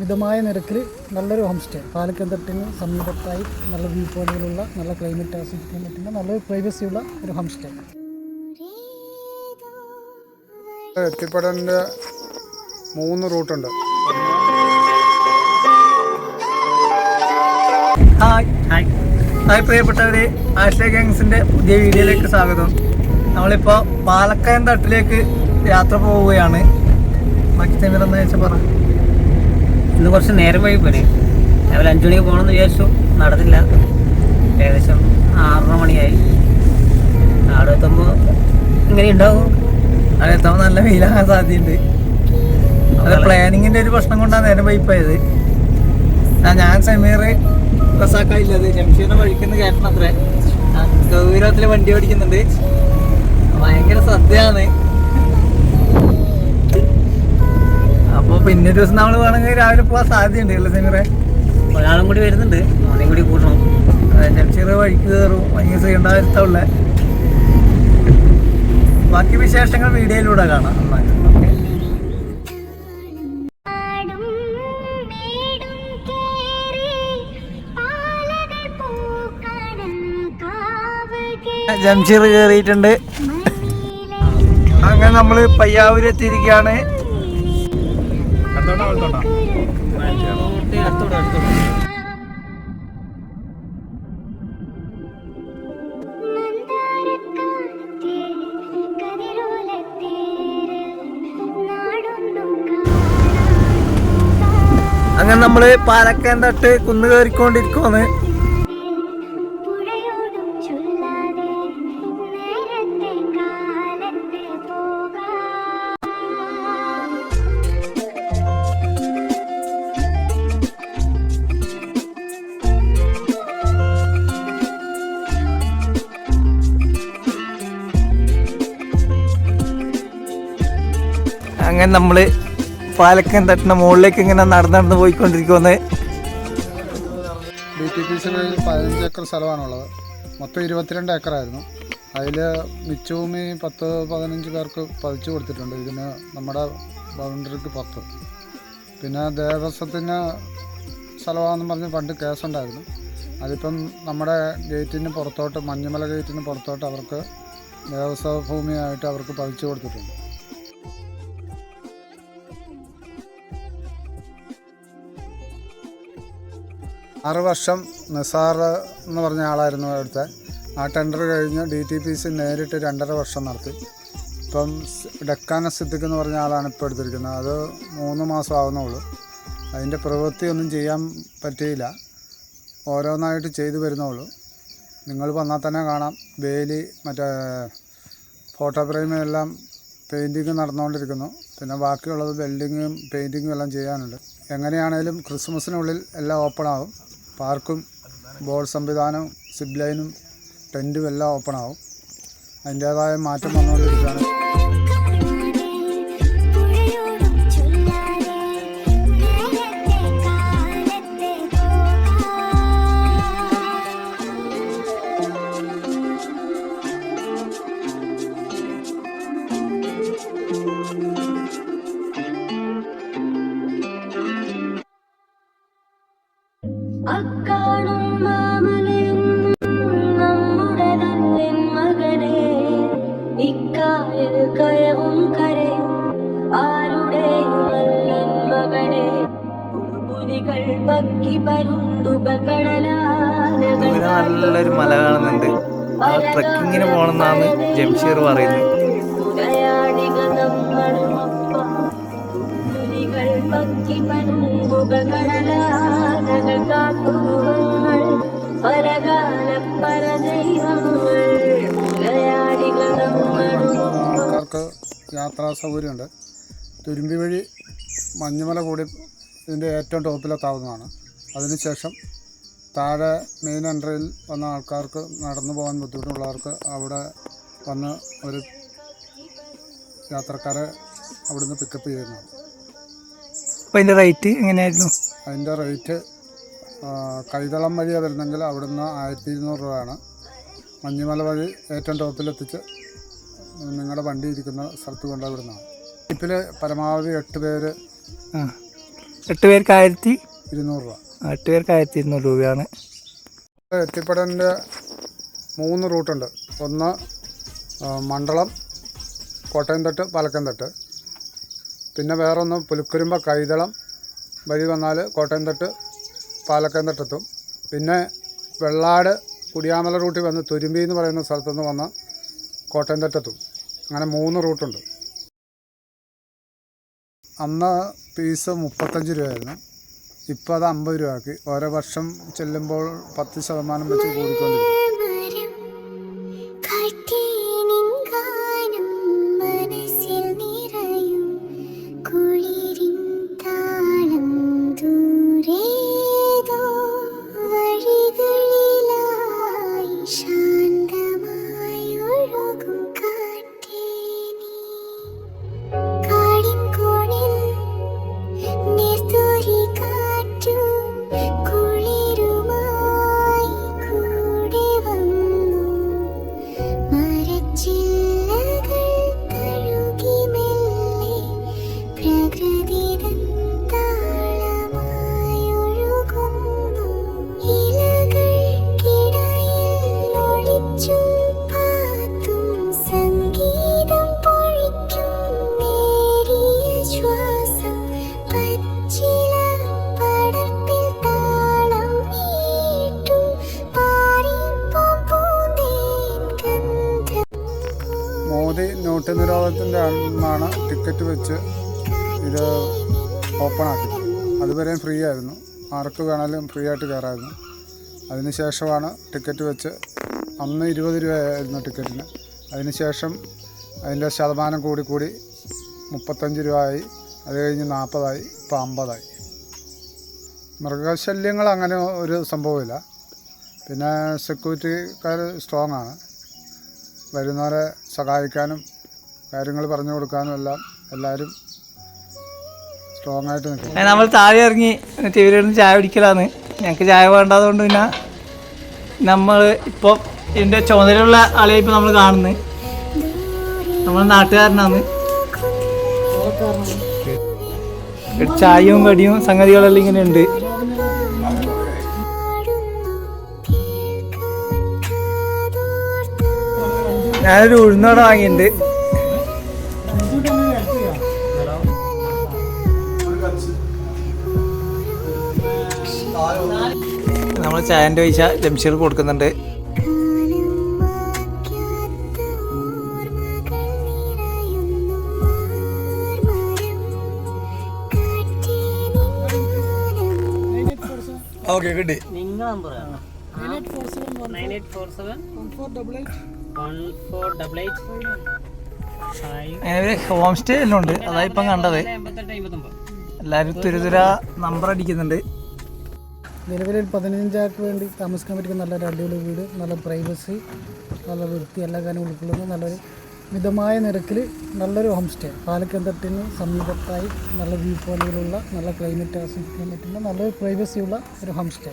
മിതമായ നിരക്കിൽ നല്ലൊരു ഹോം സ്റ്റേ പാലക്കന്തട്ടിന് സമീപത്തായി നല്ല വ്യൂ പോയിന്റുകളുള്ള നല്ല ക്ലൈമറ്റ് ആസ്വദിക്കാൻ പറ്റുന്ന നല്ലൊരു പ്രൈവസിയുള്ള ഒരു ഹോം സ്റ്റേ എത്തിപ്പെടേണ്ട മൂന്ന് റൂട്ടുണ്ട് ഹായ് ഹായ് ഹായ് പ്രിയപ്പെട്ടവരെ. ആഷ്ല ഗാങ്സിന്റെ പുതിയ വീഡിയോയിലേക്ക് സ്വാഗതം. നമ്മളിപ്പോൾ പാലക്കയം തട്ടിലേക്ക് യാത്ര പോവുകയാണ്. ബാക്കി സമയം എന്താ വെച്ചാൽ പറ. ഇന്ന് കുറച്ച് നേരം പോയി പോരെ. രാവിലെ അഞ്ചു മണിക്ക് പോകണമെന്ന് വിചാരിച്ചു. നടന്നില്ല. ഏകദേശം ആറര മണിയായി. അവിടെ എത്തുമ്പോൾ ഇങ്ങനെ ഉണ്ടാവും അവിടെ എത്താൻ നല്ല വെയിലാകാൻ സാധ്യതയുണ്ട്. അത് പ്ലാനിങ്ങിന്റെ ഒരു പ്രശ്നം കൊണ്ടാണ് നേരം പോയത്. ആ ഞാൻ സമീർ റസാക്കായില്ലത് ജംഷീറിനെ വഴിക്കുന്ന അത്രേ. ഗൗരവത്തിൽ വണ്ടി ഓടിക്കുന്നുണ്ട്. ഭയങ്കര ശ്രദ്ധയാണ് അപ്പോൾ പിന്നെ ഒരു ദിവസം നമ്മൾ വേണമെങ്കിൽ രാവിലെ പോകാൻ സാധ്യതയുണ്ട് അല്ലേ സെമിറെ. ഒരാളും കൂടി വരുന്നുണ്ട്. അവനെയും കൂടി കൂട്ടണം. ചെറിയ വഴിക്ക് കയറും. ഭയങ്കര ശ്രീണ്ടായിരുത്തുള്ള ബാക്കി വിശേഷങ്ങൾ വീഡിയോയിലൂടെ കാണാം. ജംഷീർ കയറിയിട്ടുണ്ട് അങ്ങനെ നമ്മൾ പയ്യാവൂർ അങ്ങനെ നമ്മൾ പാലക്കാൻ തട്ട് കുന്നു കയറിക്കൊണ്ടിരിക്കുവാണ്. അങ്ങനെ നമ്മൾ പാലക്കൻ തട്ടിന് മുകളിലേക്ക് ഇങ്ങനെ നടന്ന് നടന്ന് പോയിക്കൊണ്ടിരിക്കുന്നത് ബി ടി പി സിയിൽ പതിനഞ്ച് ഏക്കർ സ്ഥലമാണുള്ളത്. മൊത്തം ഇരുപത്തിരണ്ട് ഏക്കറായിരുന്നു. അതിൽ മിച്ചഭൂമി പത്ത് പതിനഞ്ച് പേർക്ക് പതിച്ചു കൊടുത്തിട്ടുണ്ട്. ഇതിന് നമ്മുടെ ബൗണ്ടറിക്ക് പത്ത്. പിന്നെ ദേവസ്വത്തിന് സ്ഥലമാണെന്ന് പറഞ്ഞ് പണ്ട് കേസുണ്ടായിരുന്നു അതിപ്പം നമ്മുടെ ഗേറ്റിന് പുറത്തോട്ട് മഞ്ഞുമല ഗേറ്റിന് പുറത്തോട്ട് അവർക്ക് ദേവസ്വ ഭൂമിയായിട്ട് അവർക്ക് പതിച്ചു കൊടുത്തിട്ടുണ്ട്. ആറ് വർഷം നിസാർ എന്ന് പറഞ്ഞ ആളായിരുന്നു അവിടുത്തെ. ആ ടെൻഡർ കഴിഞ്ഞ് ഡി ടി പി സി നേരിട്ട് രണ്ടര വർഷം നടത്തി. ഇപ്പം ഡക്കാന സിദ്ദിഖ് എന്ന് പറഞ്ഞ ആളാണ് ഇപ്പോൾ എടുത്തിരിക്കുന്നത്. അത് മൂന്ന് മാസം ആവുന്നുള്ളൂ. അതിന്റെ പ്രവൃത്തി ഒന്നും ചെയ്യാൻ പറ്റിയില്ല. ഓരോന്നായിട്ട് ചെയ്തു വരുന്നുള്ളൂ. നിങ്ങൾ വന്നാൽ തന്നെ കാണാം. വേലി മറ്റേ ഫോട്ടോ ഫ്രെയിമും എല്ലാം പെയിന്റിങ് നടന്നുകൊണ്ടിരിക്കുന്നു. പിന്നെ ബാക്കിയുള്ളത് വെൽഡിങ്ങും പെയിന്റിങ്ങും എല്ലാം ചെയ്യാനുണ്ട്. എങ്ങനെയാണേലും ക്രിസ്മസിനുള്ളിൽ എല്ലാം ഓപ്പൺ ആവും. പാർക്കും ബോൾ സംവിധാനവും സിബ് ലൈനും ടെന്റും എല്ലാം ഓപ്പണാവും. അതിന്റേതായ മാറ്റം വന്നുകൊണ്ടിരിക്കുകയാണ്. അക്കാണും മാമലയും നമ്മുടെ നല്ലൻ മകനെ? ഇക്കായൽ കയവും ആരുടെ നല്ലൻ മകനെ? പുലികൾ പക്കി നല്ലൊരു മല കാണുന്നുണ്ട്. ആ ട്രക്കിങ്ങിന് പോണെന്നാണ് ജംഷീർ പറയുന്നത്. പക്കി പരകാല പരദൈവങ്ങൾ നമ്മളുമൊപ്പം ആൾക്കാർക്ക് യാത്രാ സൗകര്യമുണ്ട്. തുരുമ്പി വഴി മഞ്ഞുമല കൂടി ഇതിന്റെ ഏറ്റവും ടോപ്പിലെത്താവുന്നതാണ് അതിനുശേഷം താഴെ മെയിൻ എൻട്രിയിൽ വന്ന ആൾക്കാർക്ക് നടന്നു പോകാൻ ബുദ്ധിമുട്ടുള്ളവർക്ക് അവിടെ വന്ന് ഒരു യാത്രക്കാരെ അവിടുന്ന് പിക്കപ്പ് ചെയ്യുന്നതാണ്. അപ്പോൾ അതിന്റെ റേറ്റ് എങ്ങനെയായിരുന്നു? അതിന്റെ റേറ്റ് കൈതളം വഴിയാണ് വരുന്നെങ്കിൽ അവിടുന്ന് ആയിരത്തി ഇരുന്നൂറ് രൂപയാണ്. മഞ്ഞുമല വഴി ഏറ്റവും ടോപ്പിലെത്തിച്ച് നിങ്ങളുടെ വണ്ടി ഇരിക്കുന്ന സ്ഥലത്ത് കൊണ്ടുവിടുന്നതാണ് ഇപ്പിൽ പരമാവധി എട്ട് പേര് എട്ട് പേർക്ക് ആയിരത്തി ഇരുന്നൂറ് രൂപ. എട്ട് പേർക്ക് ആയിരത്തി ഇരുന്നൂറ് രൂപയാണ് എത്തിപ്പെടലിന്റെ മൂന്ന് റൂട്ടുണ്ട്. ഒന്ന് മണ്ഡലം കോട്ടയം തട്ട് പാലക്കയം തട്ട് പിന്നെ വേറൊന്ന് പുലുക്കുരുമ്പ കൈതളം വഴി വന്നാൽ കോട്ടയം തട്ട് പാലക്കയം തട്ടെത്തും പിന്നെ വെള്ളാട് കുടിയാമല റൂട്ടിൽ വന്ന് തുരുമ്പി എന്ന് പറയുന്ന സ്ഥലത്തുനിന്ന് വന്ന് കോട്ടയം തട്ടെത്തും അങ്ങനെ മൂന്ന് റൂട്ടുണ്ട് അന്ന് പീസ് മുപ്പത്തഞ്ച് രൂപയായിരുന്നു. ഇപ്പോൾ അത് അമ്പത് ആക്കി ഓരോ വർഷം ചെല്ലുമ്പോൾ പത്ത് ശതമാനം വെച്ച് കൂടിക്കൊണ്ടിരിക്കും നോട്ട് നിരോധനത്തിന്റെ അന്നാണ് ടിക്കറ്റ് വെച്ച് ഇത് ഓപ്പൺ ആക്കി. അതുവരെയും ഫ്രീ ആയിരുന്നു. ആർക്ക് വേണമെങ്കിലും ഫ്രീ ആയിട്ട് കയറായിരുന്നു. അതിനുശേഷമാണ് ടിക്കറ്റ് വെച്ച് അന്ന് ഇരുപത് രൂപയായിരുന്നു ടിക്കറ്റിന് അതിനുശേഷം അതിന്റെ ശതമാനം കൂടി കൂടി മുപ്പത്തഞ്ച് രൂപയായി. അത് കഴിഞ്ഞ് നാൽപ്പതായി. ഇപ്പോൾ അമ്പതായി. മൃഗശല്യങ്ങൾ അങ്ങനെ ഒരു സംഭവമില്ല. പിന്നെ സെക്യൂരിറ്റിക്കാർ സ്ട്രോങ് ആണ്. വരുന്നവരെ സഹായിക്കാനും കാര്യങ്ങൾ പറഞ്ഞു കൊടുക്കാനും എല്ലാം എല്ലാവരും സ്ട്രോങ് ആയിട്ട് നിൽക്കും നമ്മൾ താഴെ ഇറങ്ങി ഇവരിരുന്ന് ചായ പിടിക്കലാണ് ഞങ്ങൾക്ക് ചായ വേണ്ടാത്തതുകൊണ്ട് പിന്നെ നമ്മൾ ഇപ്പോൾ ഇതിന്റെ ചുമതലയുള്ള ആളെ ഇപ്പോൾ നമ്മൾ കാണുന്നത് നമ്മൾ നാട്ടുകാരനാണ് ചായയും കടിയും സംഗതികളെല്ലാം ഇങ്ങനെ ഉണ്ട് ഞാനൊരു ഉഴുന്നോടെ വാങ്ങിയിട്ടുണ്ട് നമ്മൾ ചായന്റെ പൈസ ജംഷീർ കൊടുക്കുന്നുണ്ട്. ഓക്കെ കിട്ടി. ഹോം സ്റ്റേ എല്ലാം ഉണ്ട്. അതാ ഇപ്പം കണ്ടത്. എല്ലാവരും തുരുതുര നമ്പർ അടിക്കുന്നുണ്ട്. നിലവിൽ പതിനഞ്ചാൾക്ക് വേണ്ടി താമസിക്കാൻ പറ്റിയ നല്ലൊരു അടിപൊളി വീട് നല്ല പ്രൈവസി നല്ല വൃത്തി എല്ലാ കാര്യവും ഉൾക്കൊള്ളുന്ന നല്ലൊരു മിതമായ നിരക്കിൽ നല്ലൊരു ഹോം സ്റ്റേ പാലക്കേന്ദ്രത്തിന് സമീപത്തായി നല്ല വ്യൂ പോയിന്റുകളുള്ള നല്ല ക്ലൈമറ്റ് ആസ്വദിക്കാൻ പറ്റുന്ന നല്ലൊരു പ്രൈവസിയുള്ള ഒരു ഹോം സ്റ്റേ